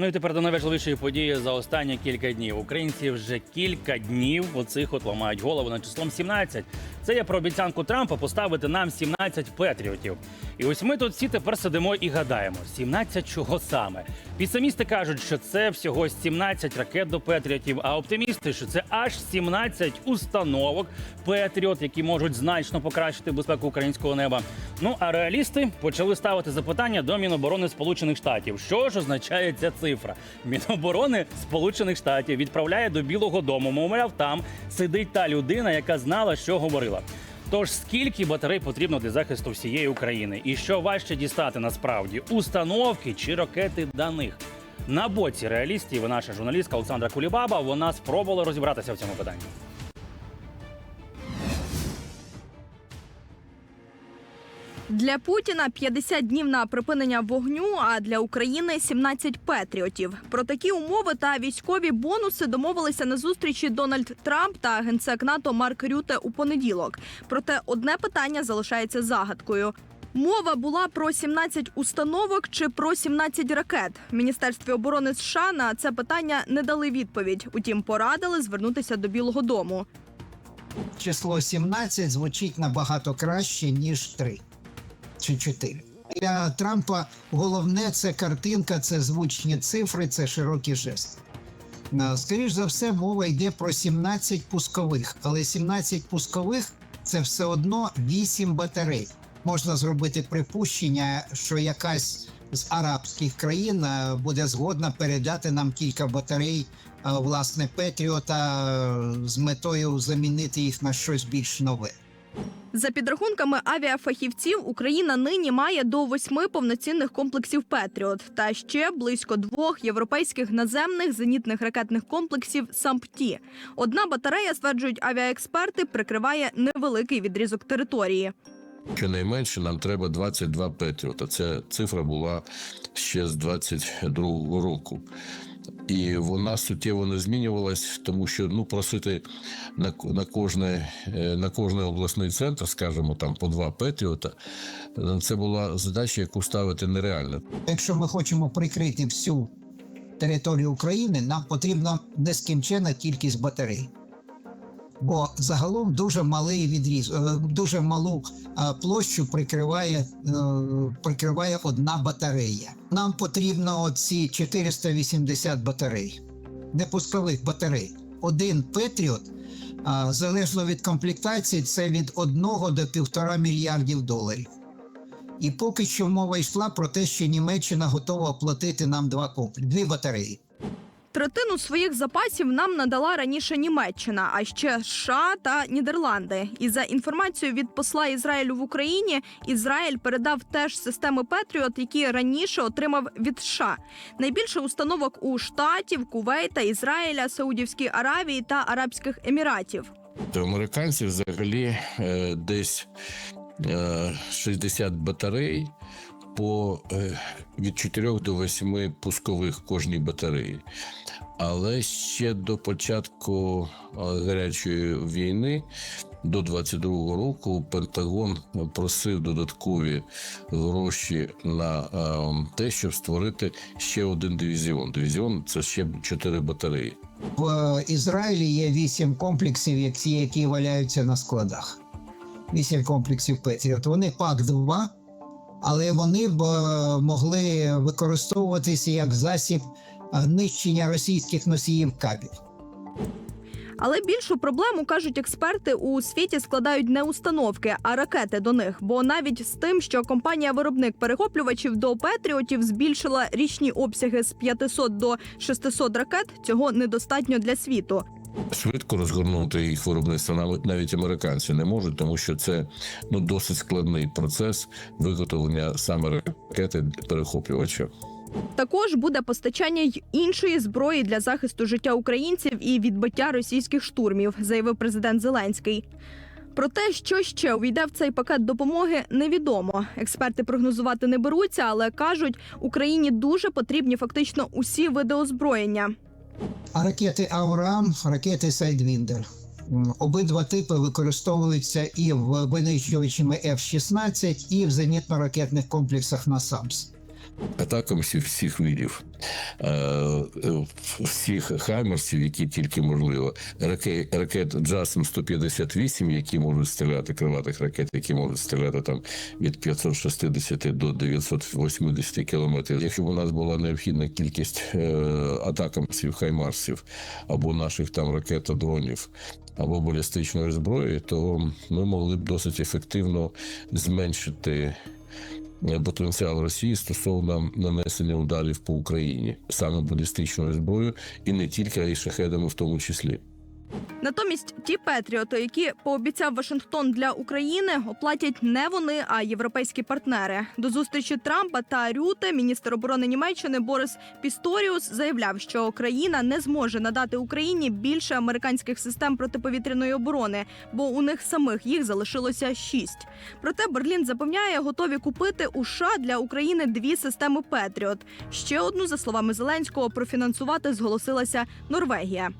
Ну і тепер до найважливішої події за останні кілька днів. Українці вже кілька днів оцих от ламають голову над числом 17. Це я про обіцянку Трампа поставити нам 17 патріотів. І ось ми тут всі тепер сидимо і гадаємо: 17 чого саме? Пісамісти кажуть, що це всього 17 ракет до патріотів, а оптимісти, що це аж 17 установок патріот, які можуть значно покращити безпеку українського неба. Ну а реалісти почали ставити запитання до Міноборони Сполучених Штатів. Що ж означає ця цифра? Міноборони Сполучених Штатів відправляє до Білого Дому. Мовляв, там сидить та людина, яка знала, що говорила. Тож скільки батарей потрібно для захисту всієї України, і що важче дістати насправді установки чи ракети даних? На боці реалістів наша журналістка Олександра Кулібаба вона спробувала розібратися в цьому питанні. Для Путіна 50 днів на припинення вогню, а для України 17 патріотів. Про такі умови та військові бонуси домовилися на зустрічі Дональд Трамп та генсек НАТО Марк Рюте у понеділок. Проте одне питання залишається загадкою. Мова була про 17 установок чи про 17 ракет. Міністерстві оборони США на це питання не дали відповідь. Утім, порадили звернутися до Білого Дому. число 17 звучить набагато краще, ніж 3 чи 4. Для Трампа головне це картинка, це звучні цифри, це широкий жест. Е, Скоріш за все, мова йде про 17 пускових, але 17 пускових це все одно 8 батарей. Можна зробити припущення, що якась з арабських країн е, буде згодна передати нам кілька батарей е, власне Петріота з метою замінити їх на щось більш нове. За підрахунками авіафахівців, Україна нині має до восьми повноцінних комплексів Петріот та ще близько двох європейських наземних зенітних ракетних комплексів САМПТІ. Одна батарея, стверджують авіаексперти, прикриває невеликий відрізок території. Щонайменше нам треба 22 Петріота. Ця цифра була ще з 22 року. І вона суттєво не змінювалась, тому що ну просити на, на кожне е, на кожний обласний центр, скажімо, там по два Петріота, е, це була задача, яку ставити нереально. Якщо ми хочемо прикрити всю територію України, нам потрібна нескінчена кількість батарей. Бо загалом дуже малий відріз, е, дуже малу е, площу прикриває, е, прикриває одна батарея. Нам потрібно оці 480 батарей, непускових батарей. Один Петріот, залежно від комплектації, це від 1 до 1,5 мільярдів доларів. І поки що мова йшла про те, що Німеччина готова оплатити нам два комплекси, дві батареї. Третину своїх запасів нам надала раніше Німеччина, а ще США та Нідерланди. І за інформацією від посла Ізраїлю в Україні, Ізраїль передав теж системи Петріот, які раніше отримав від США. Найбільше установок у штатів, Кувейта, Ізраїля, Саудівській Аравії та Арабських Еміратів. То американці взагалі е, десь е, 60 батарей по е, від 4 до 8 пускових кожній батареї. Але ще до початку е, гарячої війни. До 22-го року Пентагон просив додаткові гроші на е, те, щоб створити ще один дивізіон. Дивізіон це ще 4 батареї. В Ізраїлі є вісім комплексів, які, які валяються на складах. Вісім комплексів Петріот. Вони пак 2 але вони б е, могли використовуватися як засіб е, нищення російських носіїв кабів. Але більшу проблему кажуть експерти у світі складають не установки, а ракети до них. Бо навіть з тим, що компанія-виробник перехоплювачів до Петріотів збільшила річні обсяги з 500 до 600 ракет, цього недостатньо для світу. Швидко розгорнути їх виробництво навіть навіть американці не можуть, тому що це ну досить складний процес виготовлення саме ракети перехоплювача. Також буде постачання й іншої зброї для захисту життя українців і відбиття російських штурмів, заявив президент Зеленський. Про те, що ще увійде в цей пакет допомоги, невідомо. Експерти прогнозувати не беруться, але кажуть, Україні дуже потрібні фактично усі види озброєння. Ракети Авраам, ракети Сайдвіндер. Обидва типи використовуються і в винищувачами F-16, і в зенітно-ракетних комплексах НАСАМС. Атакамсів всіх видів, е, е, всіх хаймерсів, які тільки можливо, ракет, ракет Джасм 158, які можуть стріляти, крилатих ракет, які можуть стріляти там від 560 до 980 кілометрів. Якщо б у нас була необхідна кількість е, атакамсів, хаймарсів або наших там ракет дронів. Або балістичної зброї, то ми могли б досить ефективно зменшити потенціал Росії стосовно нанесення ударів по Україні саме балістичною зброєю, і не тільки а й шахедами в тому числі. Натомість ті петріоти, які пообіцяв Вашингтон для України, оплатять не вони, а європейські партнери. До зустрічі Трампа та Рюте міністр оборони Німеччини Борис Пісторіус заявляв, що країна не зможе надати Україні більше американських систем протиповітряної оборони, бо у них самих їх залишилося шість. Проте Берлін запевняє, готові купити у США для України дві системи Петріот. Ще одну, за словами Зеленського, профінансувати зголосилася Норвегія.